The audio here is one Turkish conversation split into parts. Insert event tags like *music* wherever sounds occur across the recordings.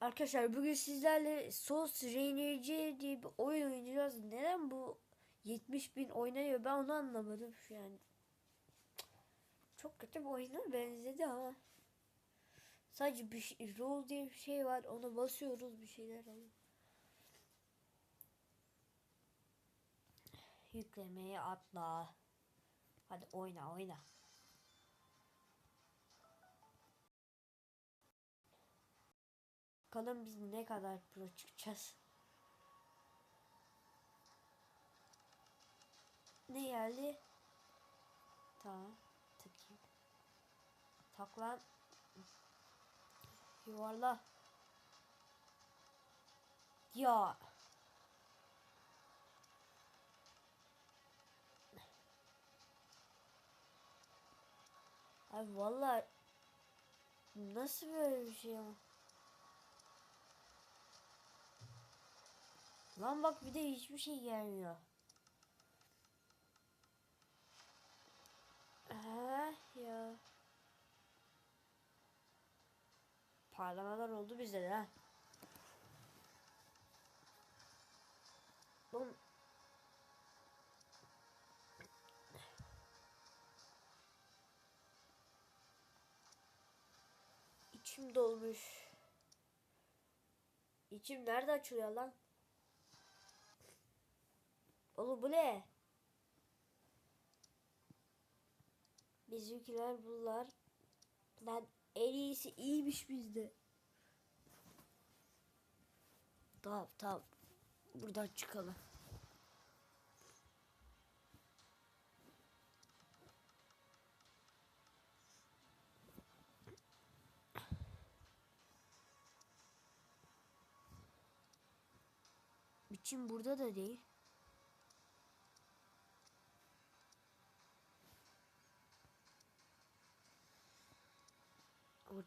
Arkadaşlar bugün sizlerle Sos RNG diye bir oyun oynayacağız. Neden bu 70 bin oynanıyor ben onu anlamadım şu yani. Çok kötü bir oyuna benzedi ama. Sadece bir şey, rol diye bir şey var ona basıyoruz bir şeyler oluyor. Yüklemeye atla. Hadi oyna oyna. Bakalım biz ne kadar pro çıkacağız. Ne geldi? Tamam. Takayım. Taklan. Yuvarla. Ya. Abi vallahi nasıl böyle bir şey ama? Lan bak bir de hiçbir şey gelmiyor. Ha ya. Parlamalar oldu bizde de ha. İçim dolmuş. İçim nerede açılıyor lan? Oğlum bu ne? Bizimkiler bunlar. Lan en iyisi iyiymiş bizde. Tamam tamam. Buradan çıkalım. Biçim burada da değil.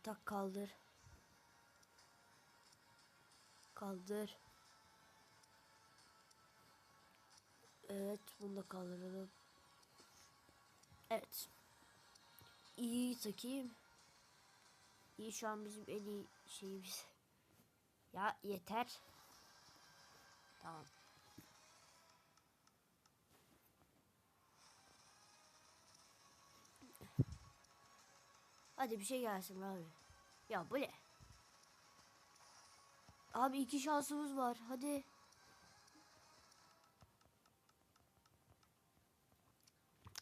Ortak kaldır. Kaldır. Evet bunu da kaldıralım. Evet. İyi takayım. İyi şu an bizim en iyi şeyimiz. Ya yeter. Tamam. Hadi bir şey gelsin abi. Ya bu ne? Abi iki şansımız var. Hadi.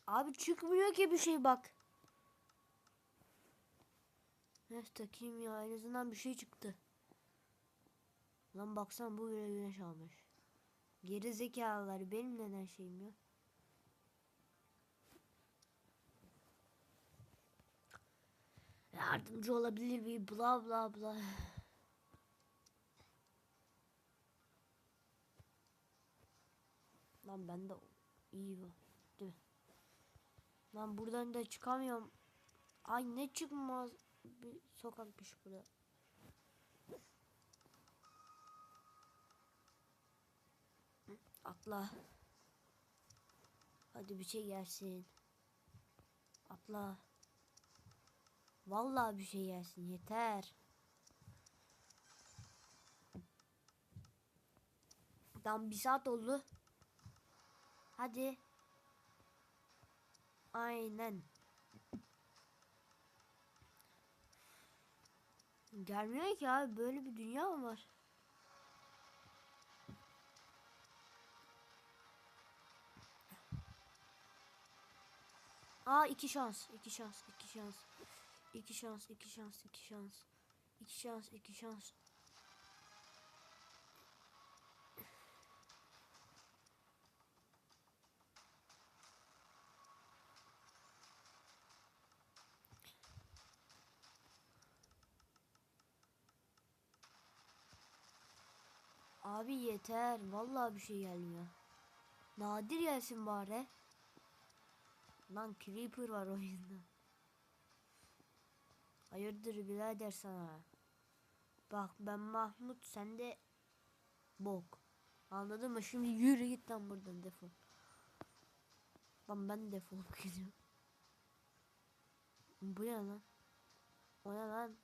Abi çıkmıyor ki bir şey bak. Heh takayım ya en azından bir şey çıktı. Lan baksan bu bile güneş almış. Geri zekalılar benim neden şeyim ya. Yardımcı olabilir bir bla bla bla. Lan ben de iyi bu. Değil mi? Lan buradan da çıkamıyorum. Ay ne çıkmaz bir sokakmış burada. Atla. Hadi bir şey gelsin. Atla. Vallahi bir şey gelsin yeter. Tam bir saat oldu. Hadi. Aynen. Gelmiyor ki abi böyle bir dünya mı var? Aa iki şans, iki şans, iki şans. İki şans, iki şans, iki şans. İki şans, iki şans. Abi yeter. Vallahi bir şey gelmiyor. Nadir gelsin bari. Lan Creeper var oyunda. Hayırdır birader sana. Bak ben Mahmut sen de bok. Anladın mı? Şimdi yürü git lan buradan defol. Lan ben defolup *laughs* gidiyorum. Bu ne lan? O ne lan?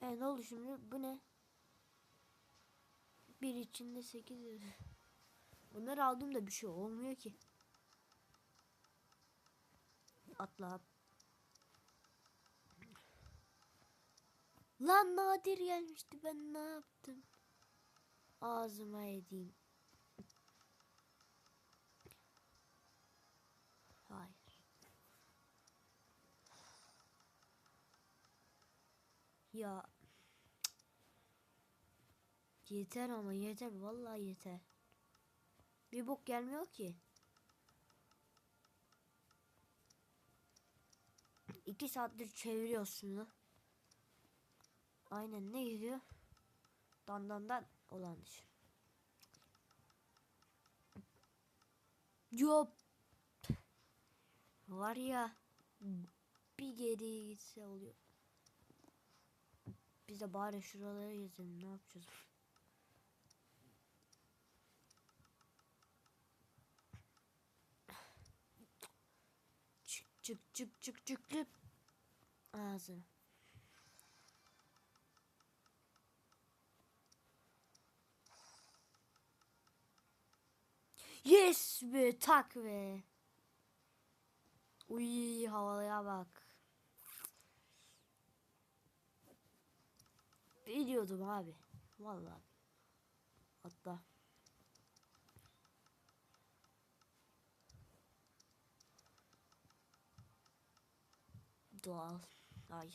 E ne oldu şimdi? Bu ne? Bir içinde sekiz. Bunları aldığımda bir şey olmuyor ki. Atla. Lan nadir gelmişti ben ne yaptım? Ağzıma edeyim. Hayır. Ya Yeter ama yeter vallahi yeter. Bir bok gelmiyor ki. İki saattir çeviriyorsun şunu. Aynen ne gidiyor? Dan dan dan olan iş. Yok. Var ya bir geri gitse oluyor. Biz de bari şuralara gezelim ne yapacağız? Çık çık çık çık çık çık. Ağzına. Yes be tak be. Uy havalıya bak. Biliyordum abi. Vallahi. Hatta. Doğal. Ay.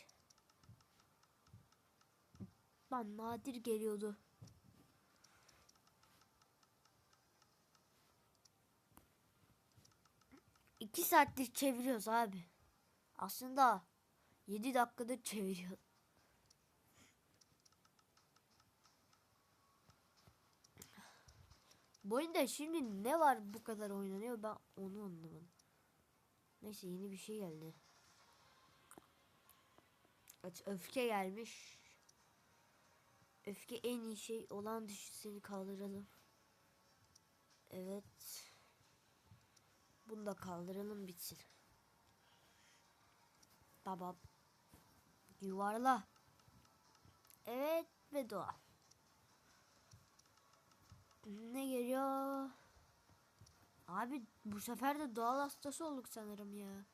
Lan nadir geliyordu. İki saattir çeviriyoruz abi. Aslında 7 dakikadır çeviriyor. Bu oyunda şimdi ne var bu kadar oynanıyor ben onu anlamadım. Neyse yeni bir şey geldi. Evet, öfke gelmiş. Öfke en iyi şey olan dışı seni kaldıralım. Evet. Bunu da kaldıralım bitsin. Tamam. Yuvarla. Evet ve doğa. Ne geliyor? Abi bu sefer de doğal hastası olduk sanırım ya.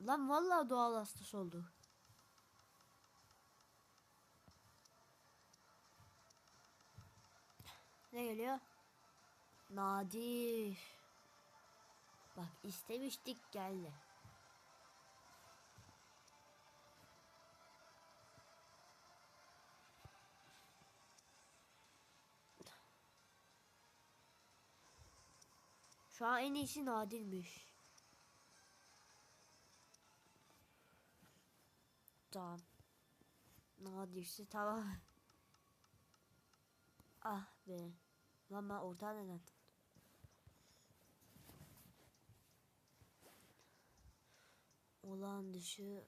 Lan vallahi doğal hastası olduk. Ne geliyor? Nadir. Bak istemiştik geldi. Şu an en iyisi Nadir'miş. Tamam. Nadir'si tamam. *laughs* Ah be. Lan ben orta neden? Olan dışı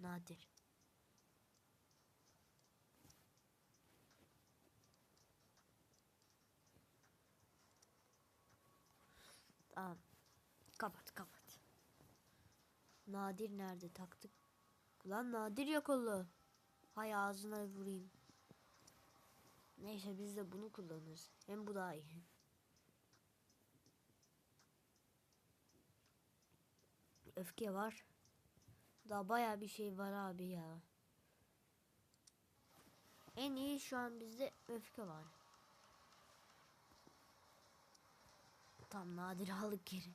nadir. Tamam. Kapat kapat. Nadir nerede taktık? Lan nadir yok oldu. Hay ağzına vurayım. Neyse biz de bunu kullanırız. Hem bu daha iyi. Öfke var. Daha baya bir şey var abi ya. En iyi şu an bizde öfke var. Tam nadir aldık geri.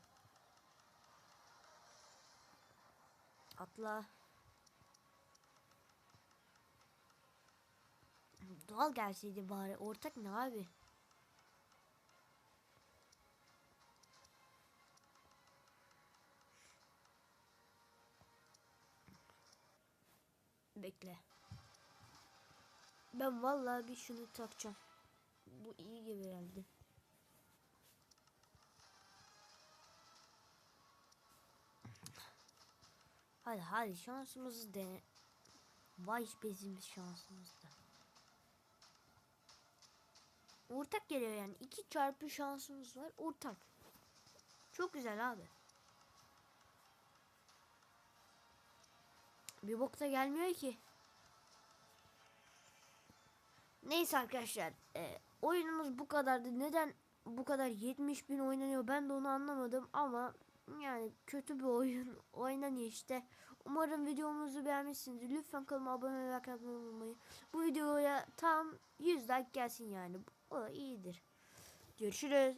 Atla. Doğal gelseydi bari. Ortak ne abi? Bekle. Ben vallahi bir şunu takacağım. Bu iyi gibi geldi. Hadi hadi şansımızı dene. Vay bezimiz şansımızda. Ortak geliyor yani. iki çarpı şansımız var. Ortak. Çok güzel abi. Bir bok da gelmiyor ki. Neyse arkadaşlar. e, oyunumuz bu kadardı. Neden bu kadar 70 bin oynanıyor ben de onu anlamadım ama yani kötü bir oyun *laughs* oynanıyor işte. Umarım videomuzu beğenmişsinizdir. Lütfen kanalıma abone ve like atmayı unutmayın. Bu videoya tam 100 like gelsin yani. O iyidir. Görüşürüz.